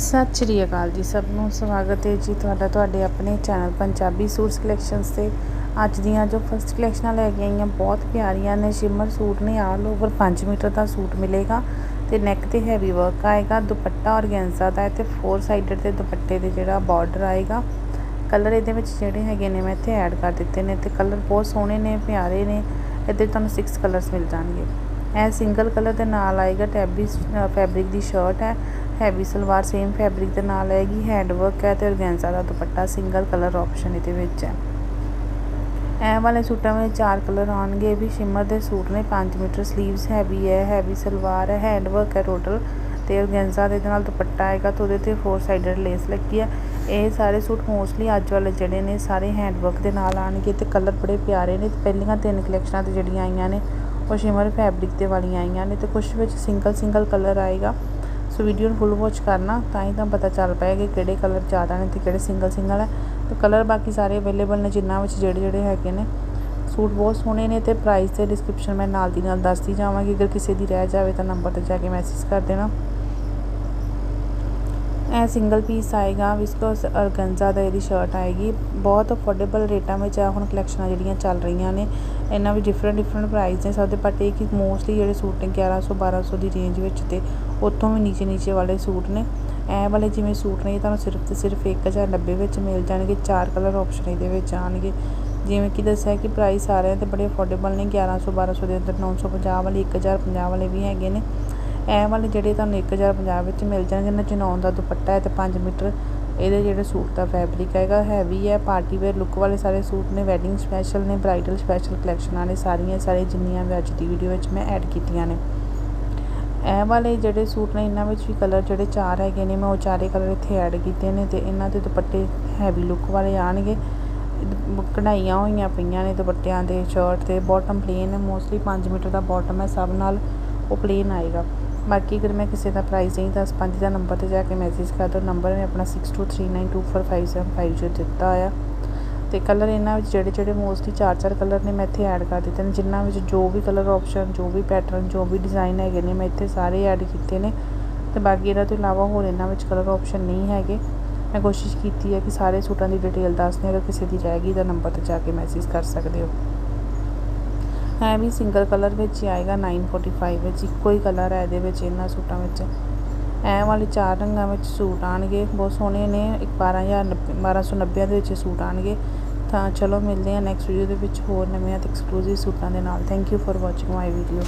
ਸਤਿ ਸ਼੍ਰੀ ਅਕਾਲ ਜੀ ਸਭ ਨੂੰ। ਸਵਾਗਤ ਹੈ ਜੀ ਤੁਹਾਡਾ ਤੁਹਾਡੇ ਆਪਣੇ ਚੈਨਲ ਪੰਜਾਬੀ ਸੂਟ ਕਲੈਕਸ਼ਨਸ ਤੇ। ਅੱਜ ਦੀਆਂ ਜੋ ਫਸਟ ਕਲੈਕਸ਼ਨਾਂ ਲੈ ਕੇ ਆਈਆਂ ਬਹੁਤ ਪਿਆਰੀਆਂ ਨੇ। ਸ਼ਿਮਰ ਸੂਟ ਨੇ ਆਲ ਓਵਰ 5 ਮੀਟਰ ਦਾ ਸੂਟ ਮਿਲੇਗਾ। ਤੇ ਨੈਕ ਤੇ ਹੈਵੀ ਵਰਕ ਆਏਗਾ, ਦੁਪੱਟਾ ਔਰਗੈਂਜ਼ਾ ਦਾ ਹੈ ਤੇ ਫੋਰ ਸਾਈਡਡ ਤੇ ਦੁਪੱਟੇ ਦੇ ਜਿਹੜਾ ਬਾਰਡਰ ਆਏਗਾ। ਕਲਰ ਇਹਦੇ ਵਿੱਚ ਜਿਹੜੇ ਹੈਗੇ ਨੇ ਮੈਂ ਇੱਥੇ ਐਡ ਕਰ ਦਿੱਤੇ ਨੇ ਤੇ ਕਲਰ ਬਹੁਤ ਸੋਹਣੇ ਨੇ, ਪਿਆਰੇ ਨੇ। ਇਹਦੇ ਤੁਹਾਨੂੰ 6 ਕਲਰਸ ਮਿਲ ਜਾਣਗੇ। ਇਹ ਸਿੰਗਲ ਕਲਰ ਦੇ ਨਾਲ ਆਏਗਾ ਟੈਬੀ ਫੈਬਰਿਕ ਦੀ ਸ਼ਰਟ ਹੈ। ਹੈਵੀ ਸਲਵਾਰ ਸੇਮ ਫੈਬਰਿਕ ਦੇ ਨਾਲ ਆਏਗੀ ਹੈਂਡ ਵਰਕ ਹੈ ਤੇ ਔਰਗੈਂਜ਼ਾ ਦਾ ਦੁਪੱਟਾ ਸਿੰਗਲ ਕਲਰ ਆਪਸ਼ਨ ਇਹਦੇ ਵਿੱਚ ਹੈ। ਇਹ ਵਾਲੇ ਸੂਟਾਂ ਵਿੱਚ ਚਾਰ ਕਲਰ ਆਉਣਗੇ, ਇਹ ਵੀ ਸ਼ਿਮਰ ਦੇ ਸੂਟ ਨੇ 5 ਮੀਟਰ ਸਲੀਵਸ ਹੈਵੀ ਹੈ, ਹੈਵੀ ਸਲਵਾਰ ਹੈ ਹੈਂਡ ਵਰਕ ਹੈ ਟੋਟਲ ਤੇ ਔਰਗੈਂਜ਼ਾ ਦੇ ਨਾਲ ਦੁਪੱਟਾ ਆਏਗਾ ਤੇ ਉਹਦੇ ਤੇ ਫੋਰ ਸਾਈਡਡ ਲੇਸ ਲੱਗੀ ਹੈ। ਇਹ ਸਾਰੇ ਸੂਟ ਮੋਸਟਲੀ ਅੱਜ ਵਾਲੇ ਜਿਹੜੇ ਨੇ, ਸਾਰੇ ਹੈਂਡ ਵਰਕ ਦੇ ਨਾਲ ਆਣਗੇ ਤੇ ਕਲਰ ਬੜੇ ਪਿਆਰੇ ਨੇ ਪਹਿਲੀਆਂ ਤਿੰਨ ਕਲੈਕਸ਼ਨਾਂ ਤੇ ਜਿਹੜੀਆਂ ਆਈਆਂ ਨੇ, ਉਹ ਸ਼ਿਮਰ ਫੈਬਰਿਕ ਤੇ ਵਾਲੀਆਂ ਆਈਆਂ ਨੇ ਤੇ ਕੁਝ ਵਿੱਚ ਸਿੰਗਲ ਸਿੰਗਲ ਕਲਰ ਆਏਗਾ। ਸੋ ਵੀਡੀਓ ਨੂੰ ਫੁੱਲ ਵਾਚ ਕਰਨਾ, ਤਾਂ ਹੀ ਤਾਂ ਪਤਾ ਚੱਲ ਪਾਏਗਾ ਕਿ ਕਿਹੜੇ ਕਲਰ ਜ਼ਿਆਦਾ ਨੇ ਤੇ ਕਿਹੜੇ ਸਿੰਗਲ ਸਿੰਗਲ ਹੈ ਤੇ ਕਲਰ ਬਾਕੀ ਸਾਰੇ ਅਵੇਲੇਬਲ ਨੇ, ਜਿੰਨਾ ਵਿੱਚ ਜਿਹੜੇ ਜਿਹੜੇ ਹੈਗੇ ਨੇ। ਸੂਟ ਬਹੁਤ ਸੋਹਣੇ ਨੇ ਤੇ ਪ੍ਰਾਈਸ ਤੇ ਡਿਸਕ੍ਰਿਪਸ਼ਨ ਮੈਂ ਨਾਲ ਦੀ ਨਾਲ ਦੱਸਦੀ ਜਾਵਾਂਗੀ। ਅਗਰ ਕਿਸੇ ਦੀ ਰਹਿ ਜਾਵੇ ਤਾਂ ਨੰਬਰ ਤੇ ਜਾ ਕੇ ਮੈਸੇਜ ਕਰ ਦੇਣਾ। ਇਹ ਸਿੰਗਲ ਪੀਸ ਆਏਗਾ ਵਿਸਕੋਸ ਅਰਗੰਜਾ ਦਾ ਇਹਦੀ ਸ਼ਰਟ ਆਏਗੀ। ਬਹੁਤ ਅਫੋਰਡੇਬਲ ਰੇਟਾਂ ਵਿੱਚ ਆ ਹੁਣ ਕਲੈਕਸ਼ਨਾਂ ਜਿਹੜੀਆਂ ਚੱਲ ਰਹੀਆਂ ਨੇ। ਇਹਨਾਂ ਵਿੱਚ ਡਿਫਰੈਂਟ ਡਿਫਰੈਂਟ ਪ੍ਰਾਈਸ ਨੇ। ਸਭ ਦੇ ਬਟ ਇਹ ਕਿ ਮੋਸਟਲੀ ਜਿਹੜੇ ਸੂਟ ਨੇ 1100 1200 ਦੀ ਰੇਂਜ ਵਿੱਚ ਤੇ ਉੱਥੋਂ ਵੀ ਨੀਚੇ ਨੀਚੇ ਵਾਲੇ ਸੂਟ ਨੇ। ਇਹ ਵਾਲੇ ਜਿਵੇਂ ਸੂਟ ਨੇ ਤੁਹਾਨੂੰ ਸਿਰਫ ਤੇ ਸਿਰਫ 1090 ਵਿੱਚ ਮਿਲ ਜਾਣਗੇ। ਚਾਰ ਕਲਰ ਆਪਸ਼ਨ ਇਹਦੇ ਵਿੱਚ ਆਣਗੇ ਜਿਵੇਂ ਕਿ ਦੱਸਿਆ ਕਿ ਪ੍ਰਾਈਸ ਸਾਰਿਆਂ ਤੇ ਬੜੇ ਅਫੋਰਡੇਬਲ ਨੇ। 1100 1200 ਦੇ ਅੰਦਰ 950 ਵਾਲੇ 1050 ਵਾਲੇ ਵੀ ਹੈਗੇ ਨੇ। ਇਹ ਵਾਲੇ ਜਿਹੜੇ ਤੁਹਾਨੂੰ 1050 ਵਿੱਚ ਮਿਲ ਜਾਣਗੇ ਨਾ ਚਨਾਉਣ ਦਾ ਦੁਪੱਟਾ ਹੈ ਤੇ 5 ਮੀਟਰ, ਇਹਦੇ ਜਿਹੜੇ ਸੂਟ ਦਾ ਫੈਬਰਿਕ ਹੈਗਾ ਹੈਵੀ ਹੈ ਪਾਰਟੀ ਵੇਅਰ ਲੁੱਕ ਵਾਲੇ ਸਾਰੇ ਸੂਟ ਨੇ ਵੈਡਿੰਗ ਸਪੈਸ਼ਲ ਨੇ ਬ੍ਰਾਈਡਲ ਸਪੈਸ਼ਲ ਕਲੈਕਸ਼ਨਾਂ ਨੇ, ਸਾਰੀਆਂ ਸਾਰੀਆਂ ਜਿੰਨੀਆਂ ਵੀ ਅੱਜ ਦੀ ਵੀਡੀਓ ਵਿੱਚ ਮੈਂ ਐਡ ਕੀਤੀਆਂ ਨੇ। ਇਹ ਵਾਲੇ ਜਿਹੜੇ ਸੂਟ ਨੇ, ਇਹਨਾਂ ਵਿੱਚ ਵੀ ਕਲਰ ਜਿਹੜੇ ਚਾਰ ਹੈਗੇ ਨੇ, ਮੈਂ ਉਹ ਚਾਰੇ ਕਲਰ ਇੱਥੇ ਐਡ ਕੀਤੇ ਨੇ ਤੇ ਇਹਨਾਂ ਦੇ ਦੁਪੱਟੇ ਹੈਵੀ ਲੁੱਕ ਵਾਲੇ ਆਣਗੇ। ਕਢਾਈਆਂ ਹੋਈਆਂ ਪਈਆਂ ਨੇ ਦੁਪੱਟਿਆਂ ਦੇ ਸ਼ਰਟ ਤੇ ਬਾਟਮ ਪਲੇਨ ਹੈ ਮੋਸਟਲੀ 5 ਮੀਟਰ ਦਾ ਬਾਟਮ ਹੈ, ਸਭ ਨਾਲ ਉਹ ਪਲੇਨ ਆਏਗਾ। ਬਾਕੀ ਅਗਰ ਮੈਂ ਕਿਸੇ ਦਾ ਪ੍ਰਾਈਸ ਨਹੀਂ ਦੱਸ ਪਾਉਂਦੀ ਤਾਂ ਨੰਬਰ ਤੇ ਜਾ ਕੇ ਮੈਸੇਜ ਕਰ ਦਿਓ। ਨੰਬਰ ਮੈਂ ਆਪਣਾ 6239245750 ਦਿੱਤਾ ਆ ਅਤੇ ਕਲਰ ਇਹਨਾਂ ਵਿੱਚ ਜਿਹੜੇ ਜਿਹੜੇ ਮੋਸਟਲੀ ਚਾਰ ਚਾਰ ਕਲਰ ਨੇ ਮੈਂ ਇੱਥੇ ਐਡ ਕਰ ਦਿੱਤੇ ਨੇ। ਜਿਨ੍ਹਾਂ ਵਿੱਚ ਜੋ ਵੀ ਕਲਰ ਆਪਸ਼ਨ ਜੋ ਵੀ ਪੈਟਰਨ ਜੋ ਵੀ ਡਿਜ਼ਾਈਨ ਹੈਗੇ ਨੇ ਮੈਂ ਇੱਥੇ ਸਾਰੇ ਐਡ ਕੀਤੇ ਨੇ। ਅਤੇ ਬਾਕੀ ਇਹਨਾਂ ਤੋਂ ਇਲਾਵਾ ਹੋਰ ਇਹਨਾਂ ਵਿੱਚ ਕਲਰ ਆਪਸ਼ਨ ਨਹੀਂ ਹੈਗੇ। ਮੈਂ ਕੋਸ਼ਿਸ਼ ਕੀਤੀ ਹੈ ਕਿ ਸਾਰੇ ਸੂਟਾਂ ਦੀ ਡਿਟੇਲ ਦੱਸਦੇ ਅਗਰ ਕਿਸੇ ਦੀ ਜਾਏਗੀ ਤਾਂ ਨੰਬਰ ਤੇ ਜਾ ਕੇ ਮੈਸੇਜ ਕਰ ਸਕਦੇ ਹੋ। ਹੈ ਵੀ ਸਿੰਗਲ ਕਲਰ ਵਿੱਚ ਹੀ ਆਏਗਾ 945 ਵਿੱਚ ਇੱਕੋ ਹੀ ਕਲਰ ਹੈ ਇਹਦੇ ਵਿੱਚ ਇਹਨਾਂ ਸੂਟਾਂ ਵਿੱਚ। ਐ ਵਾਲੇ ਚਾਰ ਰੰਗਾਂ ਵਿੱਚ ਸੂਟ ਆਣਗੇ ਬਹੁਤ ਸੋਹਣੇ ਨੇ, ਇੱਕ 12000 1290 ਦੇ ਵਿੱਚ ਸੂਟ ਆਣਗੇ ਤਾਂ ਚਲੋ ਮਿਲਦੇ ਹਾਂ ਨੈਕਸਟ ਵੀਡੀਓ ਦੇ ਵਿੱਚ ਹੋਰ ਨਵੇਂ ਅਤੇ ਐਕਸਕਲੂਸਿਵ ਸੂਟਾਂ ਦੇ ਨਾਲ। Thank you for watching my video